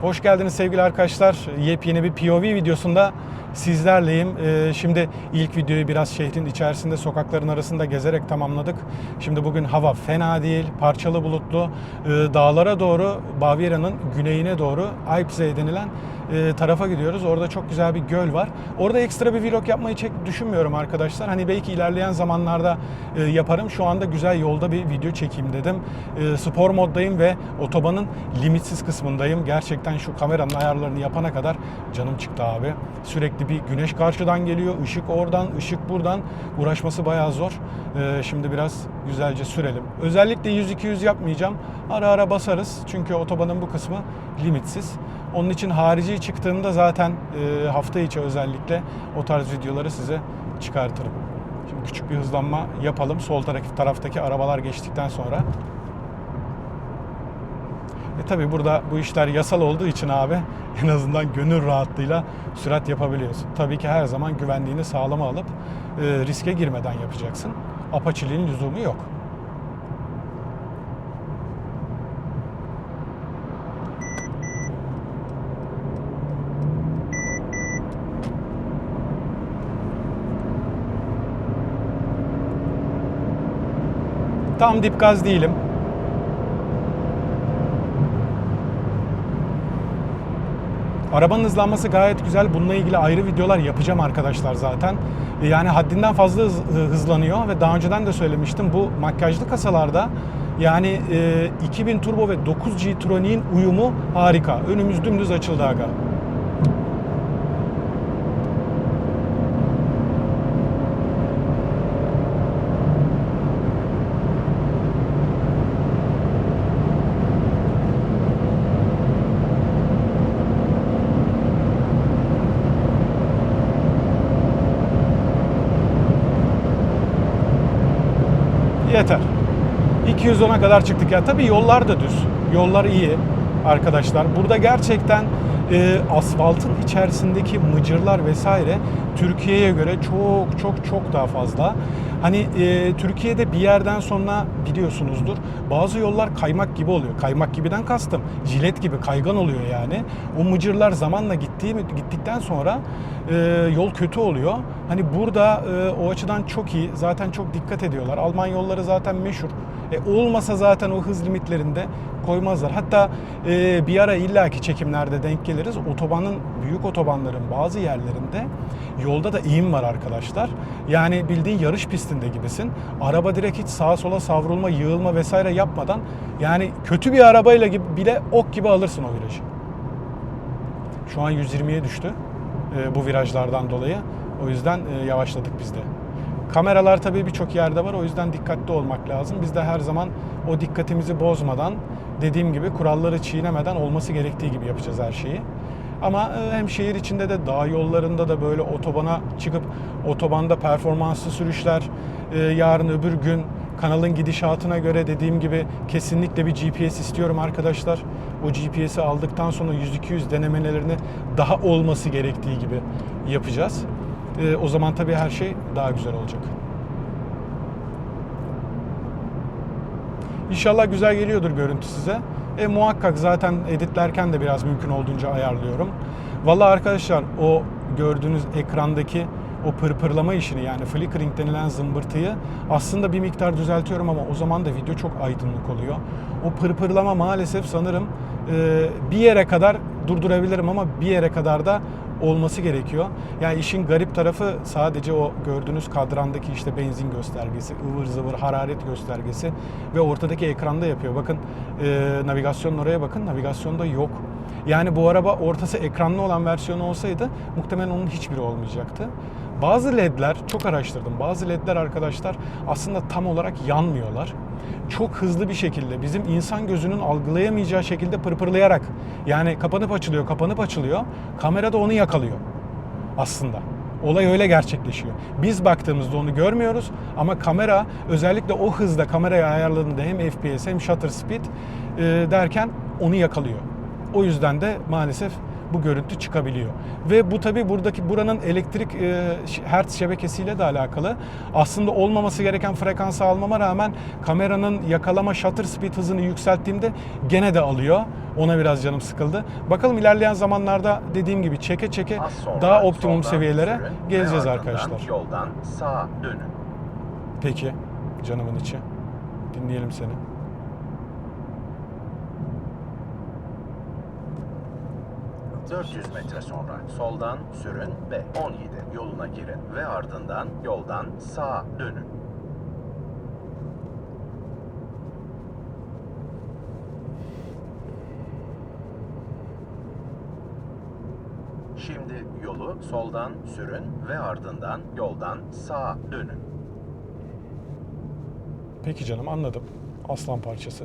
Hoş geldiniz sevgili arkadaşlar. Yepyeni bir POV videosunda sizlerleyim. Ee, şimdi ilk videoyu biraz şehrin içerisinde, sokakların arasında gezerek tamamladık. Şimdi bugün hava fena değil, parçalı bulutlu. Ee, dağlara doğru, Baviera'nın güneyine doğru Alpsee denilen e, tarafa gidiyoruz. Orada çok güzel bir göl var. Orada ekstra bir vlog yapmayı çek düşünmüyorum arkadaşlar. Hani belki ilerleyen zamanlarda e, yaparım. Şu anda güzel yolda bir video çekeyim dedim. E, spor moddayım ve otobanın limitsiz kısmındayım. Gerçekten şu kameranın ayarlarını yapana kadar canım çıktı abi. Sürekli bir güneş karşıdan geliyor, ışık oradan, ışık buradan. Uğraşması bayağı zor. E, şimdi biraz güzelce sürelim. Özellikle 100-200 yapmayacağım. Ara ara basarız. Çünkü otobanın bu kısmı limitsiz. Onun için harici çıktığımda zaten e, hafta içi özellikle o tarz videoları size çıkartırım. Şimdi küçük bir hızlanma yapalım. Sol taraf, taraftaki arabalar geçtikten sonra. E tabi burada bu işler yasal olduğu için abi en azından gönül rahatlığıyla sürat yapabiliyorsun. Tabii ki her zaman güvenliğini sağlama alıp e, riske girmeden yapacaksın. Apaçiliğin lüzumu yok. Tam dip gaz değilim. Arabanın hızlanması gayet güzel. Bununla ilgili ayrı videolar yapacağım arkadaşlar zaten. Yani haddinden fazla hız- hızlanıyor ve daha önceden de söylemiştim. Bu makyajlı kasalarda yani e, 2000 turbo ve 9G Tronic'in uyumu harika. Önümüz dümdüz açıldı aga. 210'a kadar çıktık ya. Tabii yollar da düz. Yollar iyi arkadaşlar. Burada gerçekten e, asfaltın içerisindeki mıcırlar vesaire Türkiye'ye göre çok çok çok daha fazla. Hani e, Türkiye'de bir yerden sonra biliyorsunuzdur bazı yollar kaymak gibi oluyor. Kaymak gibiden kastım jilet gibi kaygan oluyor yani. O mıcırlar zamanla gittiği gittikten sonra e, yol kötü oluyor. Hani burada e, o açıdan çok iyi. Zaten çok dikkat ediyorlar. Alman yolları zaten meşhur. E, olmasa zaten o hız limitlerinde koymazlar. Hatta e, bir ara illaki çekimlerde denk geliriz. Otobanın, büyük otobanların bazı yerlerinde yolda da eğim var arkadaşlar. Yani bildiğin yarış pistinde gibisin. Araba direkt hiç sağa sola savrulma, yığılma vesaire yapmadan yani kötü bir arabayla gibi bile ok gibi alırsın o virajı. Şu an 120'ye düştü e, bu virajlardan dolayı. O yüzden e, yavaşladık biz de. Kameralar tabii birçok yerde var. O yüzden dikkatli olmak lazım. Biz de her zaman o dikkatimizi bozmadan, dediğim gibi kuralları çiğnemeden olması gerektiği gibi yapacağız her şeyi. Ama e, hem şehir içinde de dağ yollarında da böyle otobana çıkıp otobanda performanslı sürüşler, e, yarın öbür gün kanalın gidişatına göre dediğim gibi kesinlikle bir GPS istiyorum arkadaşlar. O GPS'i aldıktan sonra 100-200 denemelerini daha olması gerektiği gibi yapacağız. E, o zaman tabii her şey daha güzel olacak. İnşallah güzel geliyordur görüntü size. E muhakkak zaten editlerken de biraz mümkün olduğunca ayarlıyorum. Vallahi arkadaşlar o gördüğünüz ekrandaki o pırpırlama işini yani flickering denilen zımbırtıyı aslında bir miktar düzeltiyorum ama o zaman da video çok aydınlık oluyor. O pırpırlama maalesef sanırım e, bir yere kadar durdurabilirim ama bir yere kadar da olması gerekiyor. Yani işin garip tarafı sadece o gördüğünüz kadrandaki işte benzin göstergesi, ıvır zıvır hararet göstergesi ve ortadaki ekranda yapıyor. Bakın e, navigasyonun oraya bakın navigasyonda yok. Yani bu araba ortası ekranlı olan versiyonu olsaydı muhtemelen onun hiçbiri olmayacaktı. Bazı ledler çok araştırdım. Bazı ledler arkadaşlar aslında tam olarak yanmıyorlar. Çok hızlı bir şekilde bizim insan gözünün algılayamayacağı şekilde pırpırlayarak yani kapanıp açılıyor, kapanıp açılıyor. Kamera da onu yakalıyor aslında. Olay öyle gerçekleşiyor. Biz baktığımızda onu görmüyoruz ama kamera özellikle o hızda kamerayı ayarladığında hem FPS hem shutter speed e, derken onu yakalıyor. O yüzden de maalesef bu görüntü çıkabiliyor. Ve bu tabi buradaki buranın elektrik e, hertz şebekesiyle de alakalı. Aslında olmaması gereken frekansı almama rağmen kameranın yakalama shutter speed hızını yükselttiğimde gene de alıyor. Ona biraz canım sıkıldı. Bakalım ilerleyen zamanlarda dediğim gibi çeke çeke sonra daha optimum seviyelere sürün geleceğiz arkadaşlar. Yoldan sağa dönün. Peki canımın içi. Dinleyelim seni. 400 metre sonra soldan sürün ve 17 yoluna girin ve ardından yoldan sağa dönün. Şimdi yolu soldan sürün ve ardından yoldan sağa dönün. Peki canım anladım. Aslan parçası.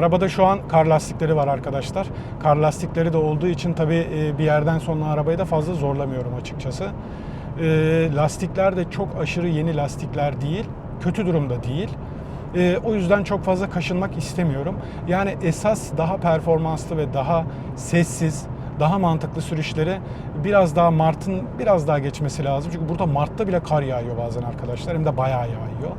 Arabada şu an kar lastikleri var arkadaşlar. Kar lastikleri de olduğu için tabii e, bir yerden sonra arabayı da fazla zorlamıyorum açıkçası. E, Lastikler de çok aşırı yeni lastikler değil. Kötü durumda değil. E, o yüzden çok fazla kaşınmak istemiyorum. Yani esas daha performanslı ve daha sessiz, daha mantıklı sürüşleri biraz daha Mart'ın biraz daha geçmesi lazım. Çünkü burada Mart'ta bile kar yağıyor bazen arkadaşlar. Hem de bayağı yağıyor.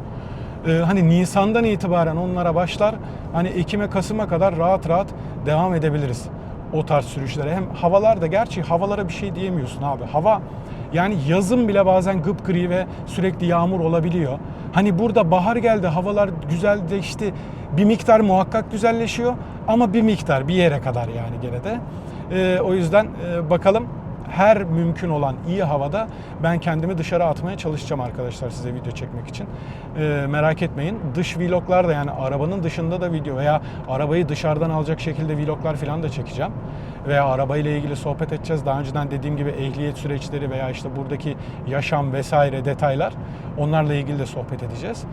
Ee, hani Nisan'dan itibaren onlara başlar. Hani Ekim'e Kasım'a kadar rahat rahat devam edebiliriz o tarz sürüşlere. Hem havalar da gerçi havalara bir şey diyemiyorsun abi. Hava yani yazın bile bazen gıpgri ve sürekli yağmur olabiliyor. Hani burada bahar geldi havalar güzelleşti. Bir miktar muhakkak güzelleşiyor ama bir miktar bir yere kadar yani gene de. Ee, o yüzden e, bakalım her mümkün olan iyi havada ben kendimi dışarı atmaya çalışacağım arkadaşlar size video çekmek için. Ee, merak etmeyin. Dış vloglar da yani arabanın dışında da video veya arabayı dışarıdan alacak şekilde vloglar falan da çekeceğim. Veya arabayla ilgili sohbet edeceğiz. Daha önceden dediğim gibi ehliyet süreçleri veya işte buradaki yaşam vesaire detaylar onlarla ilgili de sohbet edeceğiz.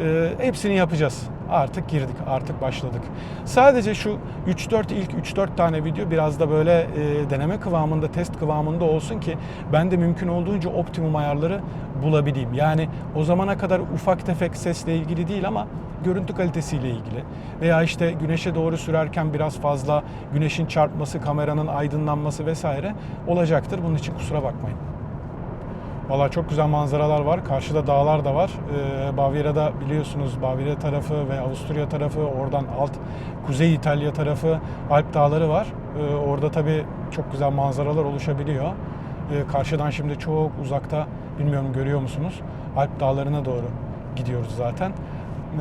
Ee, hepsini yapacağız. Artık girdik, artık başladık. Sadece şu 3-4 ilk 3-4 tane video biraz da böyle e, deneme kıvamında, test kıvamında olsun ki ben de mümkün olduğunca optimum ayarları bulabileyim. Yani o zamana kadar ufak tefek sesle ilgili değil ama görüntü kalitesiyle ilgili veya işte güneşe doğru sürerken biraz fazla güneşin çarpması, kameranın aydınlanması vesaire olacaktır. Bunun için kusura bakmayın. Valla çok güzel manzaralar var. Karşıda dağlar da var. Ee, Bavyera'da biliyorsunuz Bavyera tarafı ve Avusturya tarafı, oradan alt Kuzey İtalya tarafı Alp dağları var. Ee, orada tabii çok güzel manzaralar oluşabiliyor. Ee, karşıdan şimdi çok uzakta, bilmiyorum görüyor musunuz? Alp dağlarına doğru gidiyoruz zaten.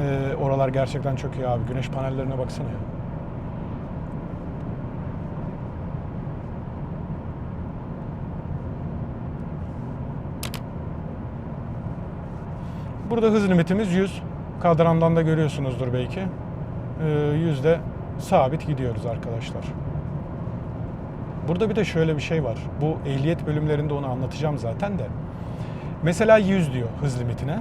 Ee, oralar gerçekten çok iyi abi. Güneş panellerine baksana ya. Burada hız limitimiz 100. Kadrandan da görüyorsunuzdur belki. Ee, 100'de sabit gidiyoruz arkadaşlar. Burada bir de şöyle bir şey var. Bu ehliyet bölümlerinde onu anlatacağım zaten de. Mesela 100 diyor hız limitine.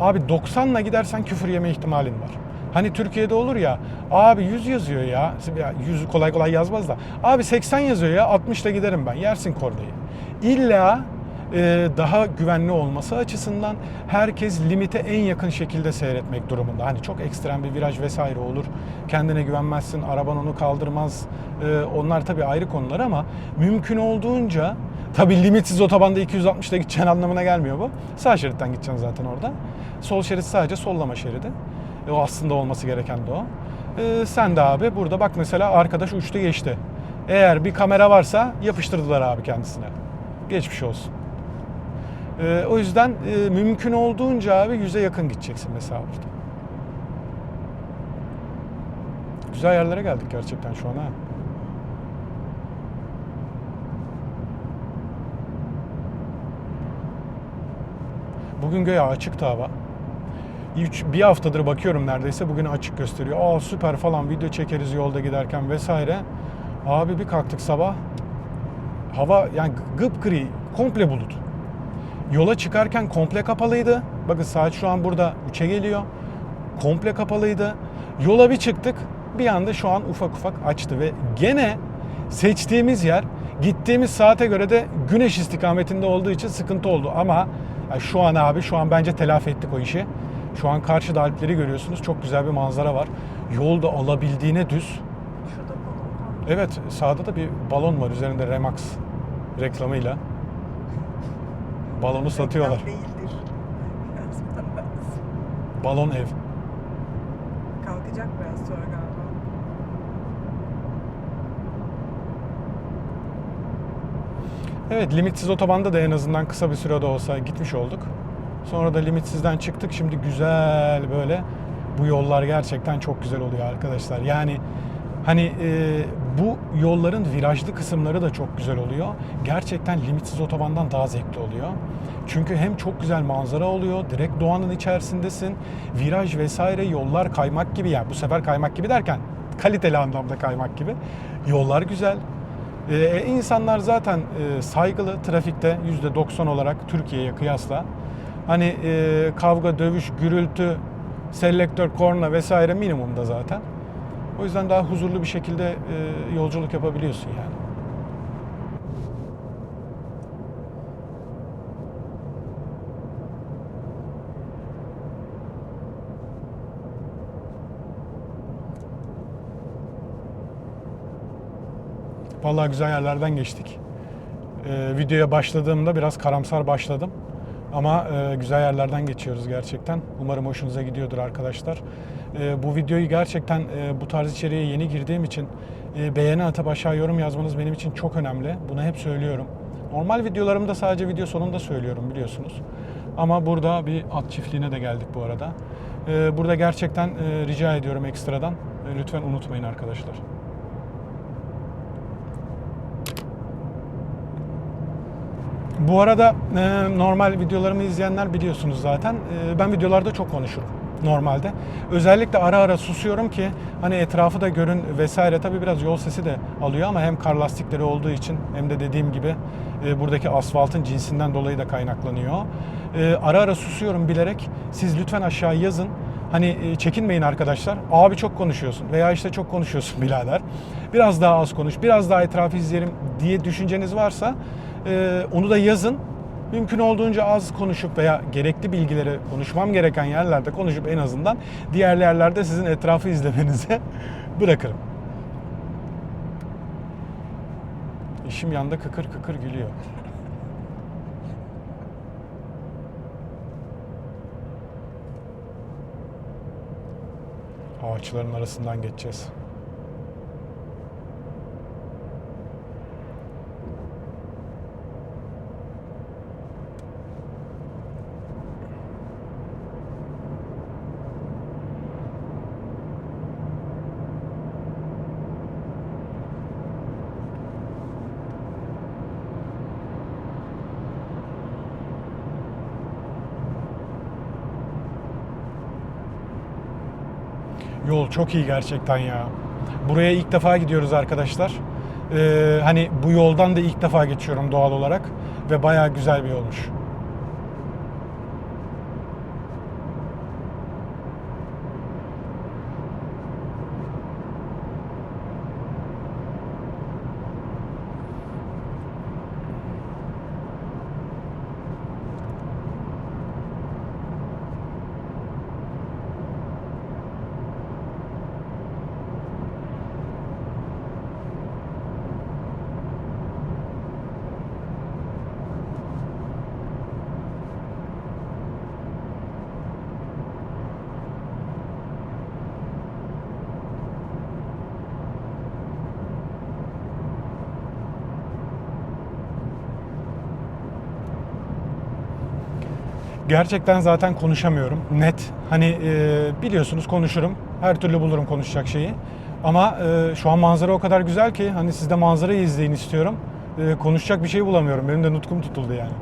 Abi 90 ile gidersen küfür yeme ihtimalin var. Hani Türkiye'de olur ya abi 100 yazıyor ya. ya 100 kolay kolay yazmaz da. Abi 80 yazıyor ya 60 ile giderim ben. Yersin kornayı. İlla daha güvenli olması açısından herkes limite en yakın şekilde seyretmek durumunda. Hani çok ekstrem bir viraj vesaire olur. Kendine güvenmezsin, araban onu kaldırmaz. E, onlar tabii ayrı konular ama mümkün olduğunca tabii limitsiz otobanda 260'da gideceğin anlamına gelmiyor bu. Sağ şeritten gideceksin zaten orada. Sol şerit sadece sollama şeridi. E, o aslında olması gereken de o. E, sen de abi burada bak mesela arkadaş uçtu geçti. Eğer bir kamera varsa yapıştırdılar abi kendisine. Geçmiş olsun. Ee, o yüzden e, mümkün olduğunca abi yüze yakın gideceksin mesela burada. Güzel yerlere geldik gerçekten şu an ha. Bugün göğe açıktı hava. Üç, bir haftadır bakıyorum neredeyse bugün açık gösteriyor. Aa süper falan video çekeriz yolda giderken vesaire. Abi bir kalktık sabah. Hava yani gıpgri, komple bulut. Yola çıkarken komple kapalıydı. Bakın saat şu an burada 3'e geliyor. Komple kapalıydı. Yola bir çıktık. Bir anda şu an ufak ufak açtı ve gene seçtiğimiz yer gittiğimiz saate göre de güneş istikametinde olduğu için sıkıntı oldu. Ama ya şu an abi şu an bence telafi ettik o işi. Şu an karşıda Alpleri görüyorsunuz. Çok güzel bir manzara var. Yolda alabildiğine düz. Şurada balon var. Evet sağda da bir balon var üzerinde Remax reklamıyla. Balonu satıyorlar. Değildir. Balon ev. Kalkacak biraz sonra galiba. Evet limitsiz otobanda da en azından kısa bir sürede olsa gitmiş olduk. Sonra da limitsizden çıktık. Şimdi güzel böyle bu yollar gerçekten çok güzel oluyor arkadaşlar. Yani hani e, bu yolların virajlı kısımları da çok güzel oluyor. Gerçekten limitsiz otobandan daha zevkli oluyor. Çünkü hem çok güzel manzara oluyor, direkt doğanın içerisindesin. Viraj vesaire yollar kaymak gibi yani bu sefer kaymak gibi derken kaliteli anlamda kaymak gibi. Yollar güzel. Ee, insanlar zaten e, saygılı trafikte %90 olarak Türkiye'ye kıyasla. Hani e, kavga, dövüş, gürültü, selektör, korna vesaire minimumda zaten. O yüzden daha huzurlu bir şekilde e, yolculuk yapabiliyorsun yani. Vallahi güzel yerlerden geçtik. Ee, videoya başladığımda biraz karamsar başladım. Ama e, güzel yerlerden geçiyoruz gerçekten. Umarım hoşunuza gidiyordur arkadaşlar. E, bu videoyu gerçekten e, bu tarz içeriğe yeni girdiğim için e, beğeni atıp aşağı yorum yazmanız benim için çok önemli. Bunu hep söylüyorum. Normal videolarımda sadece video sonunda söylüyorum biliyorsunuz. Ama burada bir at çiftliğine de geldik bu arada. E, burada gerçekten e, rica ediyorum ekstradan. E, lütfen unutmayın arkadaşlar. Bu arada e, normal videolarımı izleyenler biliyorsunuz zaten. E, ben videolarda çok konuşurum normalde. Özellikle ara ara susuyorum ki hani etrafı da görün vesaire. Tabii biraz yol sesi de alıyor ama hem kar lastikleri olduğu için hem de dediğim gibi e, buradaki asfaltın cinsinden dolayı da kaynaklanıyor. E, ara ara susuyorum bilerek. Siz lütfen aşağı yazın. Hani e, çekinmeyin arkadaşlar. Abi çok konuşuyorsun veya işte çok konuşuyorsun birader. Biraz daha az konuş, biraz daha etrafı izleyelim diye düşünceniz varsa e, onu da yazın. Mümkün olduğunca az konuşup veya gerekli bilgileri konuşmam gereken yerlerde konuşup en azından diğer yerlerde sizin etrafı izlemenize bırakırım. İşim yanda kıkır kıkır gülüyor. Ağaçların arasından geçeceğiz. Yol çok iyi gerçekten ya. Buraya ilk defa gidiyoruz arkadaşlar. Ee, hani bu yoldan da ilk defa geçiyorum doğal olarak ve bayağı güzel bir yolmuş. Gerçekten zaten konuşamıyorum. Net. Hani e, biliyorsunuz konuşurum. Her türlü bulurum konuşacak şeyi. Ama e, şu an manzara o kadar güzel ki hani siz de manzarayı izleyin istiyorum. E, konuşacak bir şey bulamıyorum. Benim de nutkum tutuldu yani.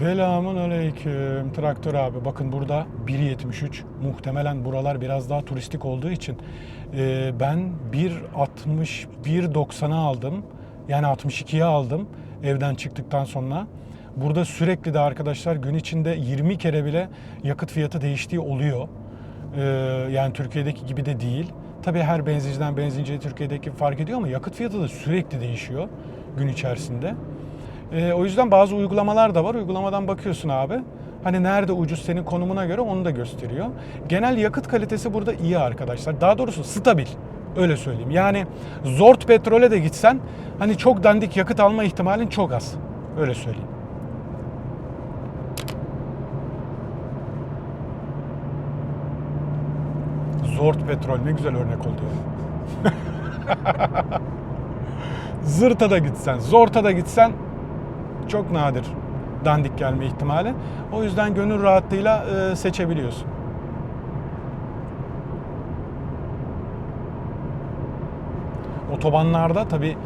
Selamun aleyküm traktör abi. Bakın burada 1.73. Muhtemelen buralar biraz daha turistik olduğu için e, ben 1.60 1.90'a aldım. Yani 62'ye aldım evden çıktıktan sonra. Burada sürekli de arkadaşlar gün içinde 20 kere bile yakıt fiyatı değiştiği oluyor. E, yani Türkiye'deki gibi de değil. Tabii her benzinciden benzinciye Türkiye'deki fark ediyor ama yakıt fiyatı da sürekli değişiyor gün içerisinde. Ee, o yüzden bazı uygulamalar da var. Uygulamadan bakıyorsun abi. Hani nerede ucuz senin konumuna göre onu da gösteriyor. Genel yakıt kalitesi burada iyi arkadaşlar. Daha doğrusu stabil. Öyle söyleyeyim. Yani Zort petrole de gitsen hani çok dandik yakıt alma ihtimalin çok az. Öyle söyleyeyim. Zort petrol ne güzel örnek oldu. Zırta da gitsen, Zorta da gitsen çok nadir dandik gelme ihtimali. O yüzden gönül rahatlığıyla e, seçebiliyorsun. Otobanlarda tabi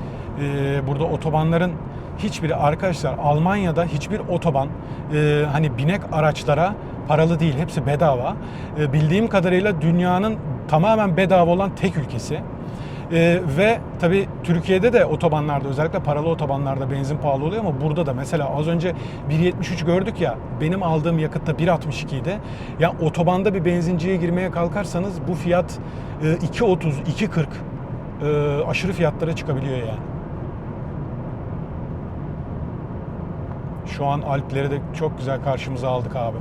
burada otobanların hiçbiri arkadaşlar Almanya'da hiçbir otoban e, hani binek araçlara paralı değil hepsi bedava. E, bildiğim kadarıyla dünyanın tamamen bedava olan tek ülkesi. Ee, ve tabii Türkiye'de de otobanlarda özellikle paralı otobanlarda benzin pahalı oluyor ama burada da mesela az önce 1.73 gördük ya benim aldığım yakıtta 1.62 idi. Ya otobanda bir benzinciye girmeye kalkarsanız bu fiyat e, 2.30 2.40 e, aşırı fiyatlara çıkabiliyor yani. Şu an Alpleri de çok güzel karşımıza aldık abi.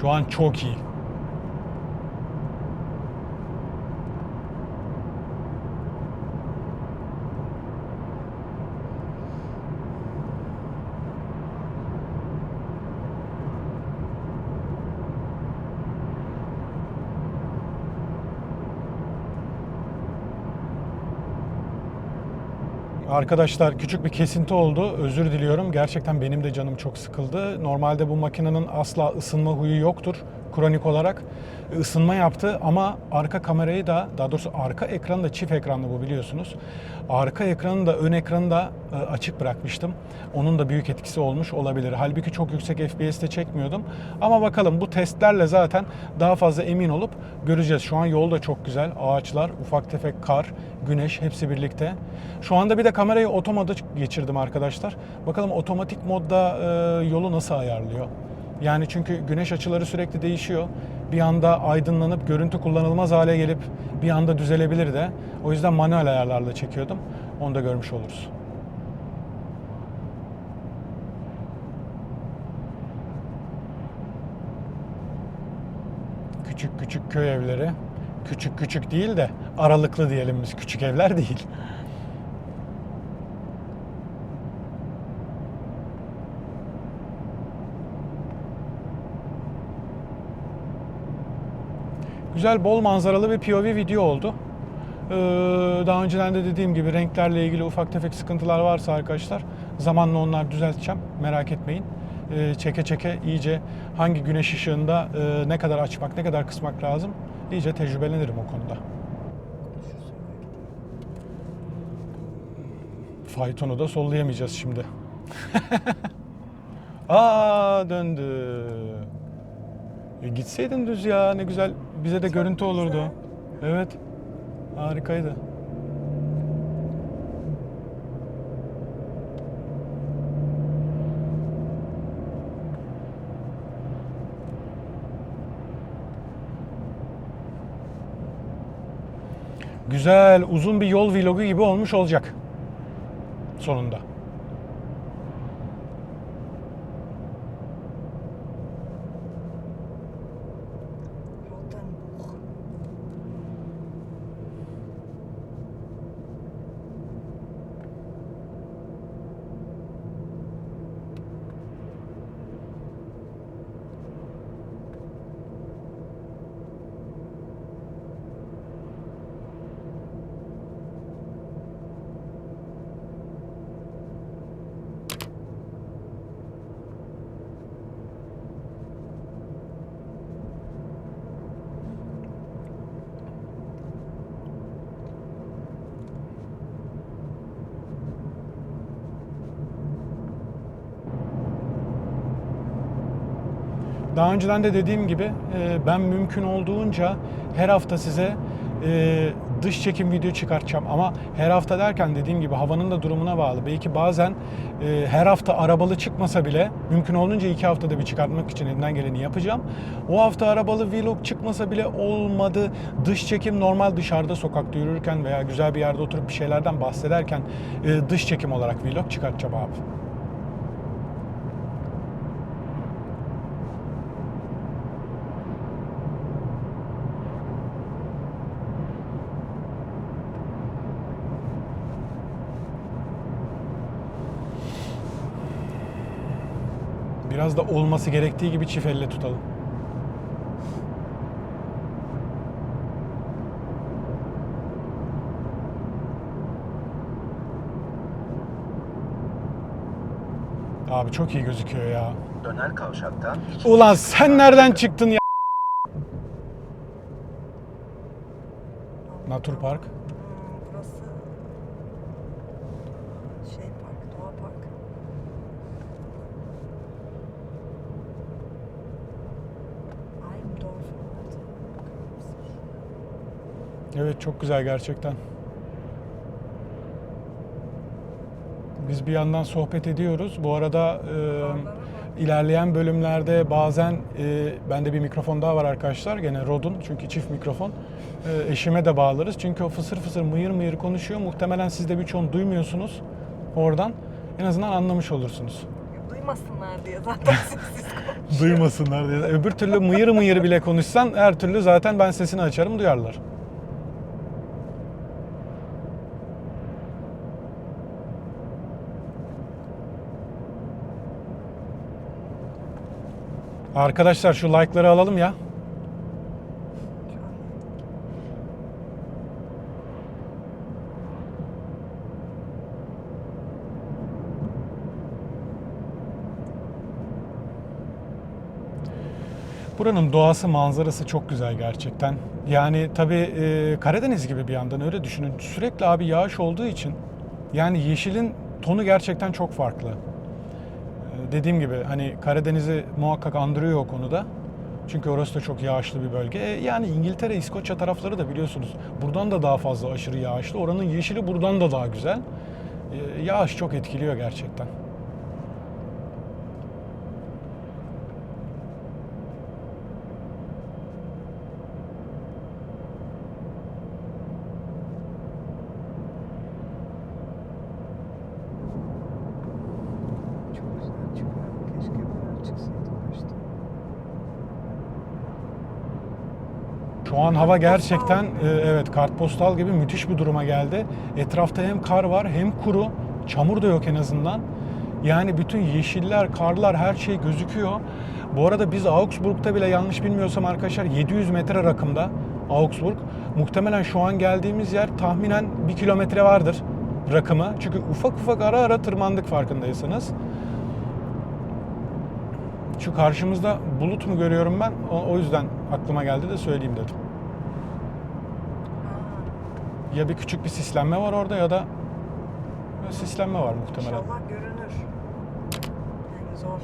Şu an çok iyi. Arkadaşlar küçük bir kesinti oldu. Özür diliyorum. Gerçekten benim de canım çok sıkıldı. Normalde bu makinenin asla ısınma huyu yoktur kronik olarak. ısınma yaptı ama arka kamerayı da daha doğrusu arka ekranı da çift ekranlı bu biliyorsunuz. Arka ekranı da ön ekranı da e, açık bırakmıştım. Onun da büyük etkisi olmuş olabilir. Halbuki çok yüksek FPS'te çekmiyordum. Ama bakalım bu testlerle zaten daha fazla emin olup göreceğiz. Şu an yol da çok güzel. Ağaçlar, ufak tefek kar, güneş hepsi birlikte. Şu anda bir de kamerayı otomoda geçirdim arkadaşlar. Bakalım otomatik modda e, yolu nasıl ayarlıyor? Yani çünkü güneş açıları sürekli değişiyor. Bir anda aydınlanıp görüntü kullanılmaz hale gelip bir anda düzelebilir de. O yüzden manuel ayarlarla çekiyordum. Onu da görmüş oluruz. Küçük küçük köy evleri. Küçük küçük değil de aralıklı diyelim biz. Küçük evler değil. Güzel, bol manzaralı bir POV video oldu. Ee, daha önceden de dediğim gibi renklerle ilgili ufak tefek sıkıntılar varsa arkadaşlar zamanla onları düzelteceğim. Merak etmeyin. Ee, çeke çeke iyice hangi güneş ışığında e, ne kadar açmak, ne kadar kısmak lazım iyice tecrübelenirim o konuda. Faytonu da sollayamayacağız şimdi. Aa döndü. E gitseydin düz ya ne güzel bize de görüntü olurdu. Evet. Harikaydı. Güzel, uzun bir yol vlogu gibi olmuş olacak. Sonunda. Daha önceden de dediğim gibi e, ben mümkün olduğunca her hafta size e, dış çekim video çıkartacağım. Ama her hafta derken dediğim gibi havanın da durumuna bağlı. Belki bazen e, her hafta arabalı çıkmasa bile mümkün olduğunca iki haftada bir çıkartmak için elimden geleni yapacağım. O hafta arabalı vlog çıkmasa bile olmadı. Dış çekim normal dışarıda sokakta yürürken veya güzel bir yerde oturup bir şeylerden bahsederken dış çekim olarak vlog çıkartacağım abi. Biraz da olması gerektiği gibi çift elle tutalım. Abi çok iyi gözüküyor ya. Döner kavşaktan Ulan sen nereden çıktın ya? Natur Park. Hmm, burası şey park, doğa park. Almdorf. Evet çok güzel gerçekten. Biz bir yandan sohbet ediyoruz. Bu arada e, ilerleyen bölümlerde bazen e, bende bir mikrofon daha var arkadaşlar. Gene Rode'un çünkü çift mikrofon. E, eşime de bağlarız. Çünkü o fısır fısır mıyır mıyır konuşuyor. Muhtemelen siz de birçoğunu duymuyorsunuz oradan. En azından anlamış olursunuz. Duymasınlar diye zaten sessiz. Duymasınlar diye. Öbür türlü mıyır mıyır bile konuşsan her türlü zaten ben sesini açarım duyarlar. Arkadaşlar şu like'ları alalım ya. Buranın doğası, manzarası çok güzel gerçekten. Yani tabii e, Karadeniz gibi bir yandan öyle düşünün. Sürekli abi yağış olduğu için yani yeşilin tonu gerçekten çok farklı. E, dediğim gibi hani Karadeniz'i muhakkak andırıyor o konuda. Çünkü orası da çok yağışlı bir bölge. E, yani İngiltere, İskoçya tarafları da biliyorsunuz. Buradan da daha fazla aşırı yağışlı. Oranın yeşili buradan da daha güzel. E, yağış çok etkiliyor gerçekten. çok güzel çıkıyor. Keşke böyle çıksaydı başta. Şu an hava gerçekten e, evet kartpostal gibi müthiş bir duruma geldi. Etrafta hem kar var hem kuru. Çamur da yok en azından. Yani bütün yeşiller, karlar her şey gözüküyor. Bu arada biz Augsburg'da bile yanlış bilmiyorsam arkadaşlar 700 metre rakımda Augsburg. Muhtemelen şu an geldiğimiz yer tahminen 1 kilometre vardır rakımı. Çünkü ufak ufak ara ara tırmandık farkındaysanız. Şu karşımızda bulut mu görüyorum ben? O, o yüzden aklıma geldi de söyleyeyim dedim. Ya bir küçük bir sislenme var orada ya da sislenme var muhtemelen. İnşallah görünür. Yani zor.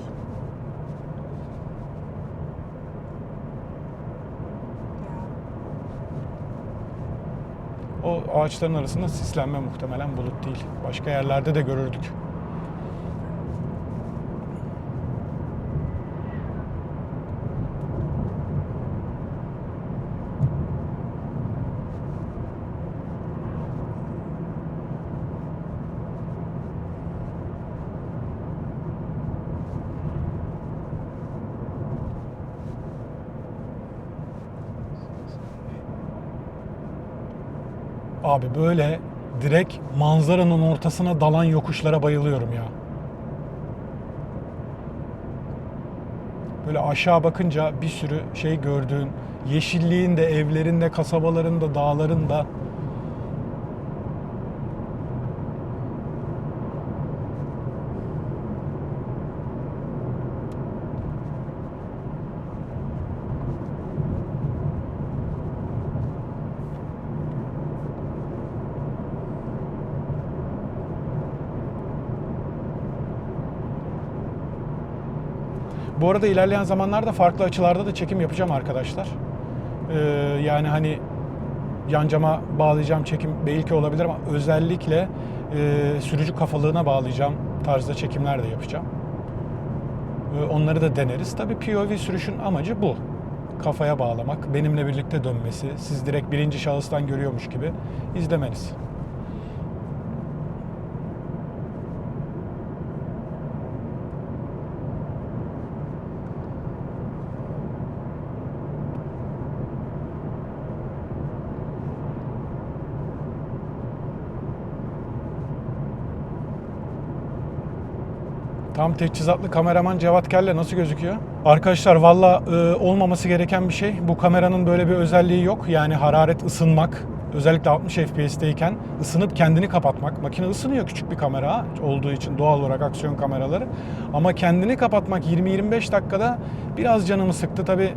O ağaçların arasında sislenme muhtemelen bulut değil. Başka yerlerde de görürdük. Abi böyle direkt manzaranın ortasına dalan yokuşlara bayılıyorum ya. Böyle aşağı bakınca bir sürü şey gördüğün, yeşilliğin de, evlerin de, kasabaların da, dağların da. Bu arada ilerleyen zamanlarda farklı açılarda da çekim yapacağım arkadaşlar. Ee, yani hani yan cama bağlayacağım çekim belki olabilir ama özellikle e, sürücü kafalığına bağlayacağım tarzda çekimler de yapacağım. Ee, onları da deneriz. Tabii POV sürüşün amacı bu. Kafaya bağlamak, benimle birlikte dönmesi, siz direkt birinci şahıstan görüyormuş gibi izlemeniz. Tam teçhizatlı kameraman Cevat Kelle nasıl gözüküyor? Arkadaşlar valla e, olmaması gereken bir şey. Bu kameranın böyle bir özelliği yok. Yani hararet ısınmak. Özellikle 60 FPS'teyken ısınıp kendini kapatmak. Makine ısınıyor küçük bir kamera olduğu için doğal olarak aksiyon kameraları. Ama kendini kapatmak 20-25 dakikada biraz canımı sıktı. Tabi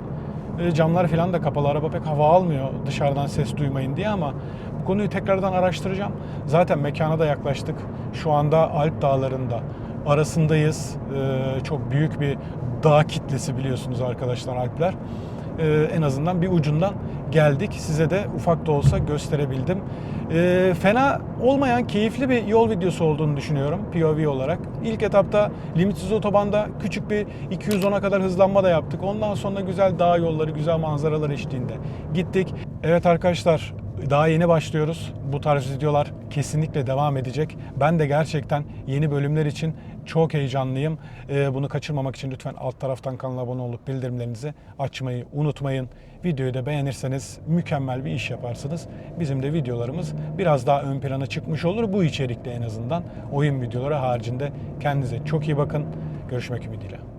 camlar falan da kapalı. Araba pek hava almıyor dışarıdan ses duymayın diye ama bu konuyu tekrardan araştıracağım. Zaten mekana da yaklaştık. Şu anda Alp Dağları'nda arasındayız. Ee, çok büyük bir dağ kitlesi biliyorsunuz arkadaşlar Alpler. Ee, en azından bir ucundan geldik. Size de ufak da olsa gösterebildim. Ee, fena olmayan keyifli bir yol videosu olduğunu düşünüyorum POV olarak. İlk etapta limitsiz otobanda küçük bir 210'a kadar hızlanma da yaptık. Ondan sonra güzel dağ yolları, güzel manzaralar eşliğinde gittik. Evet arkadaşlar daha yeni başlıyoruz. Bu tarz videolar kesinlikle devam edecek. Ben de gerçekten yeni bölümler için çok heyecanlıyım. Ee, bunu kaçırmamak için lütfen alt taraftan kanala abone olup bildirimlerinizi açmayı unutmayın. Videoyu da beğenirseniz mükemmel bir iş yaparsınız. Bizim de videolarımız biraz daha ön plana çıkmış olur. Bu içerikte en azından oyun videoları haricinde kendinize çok iyi bakın. Görüşmek ümidiyle.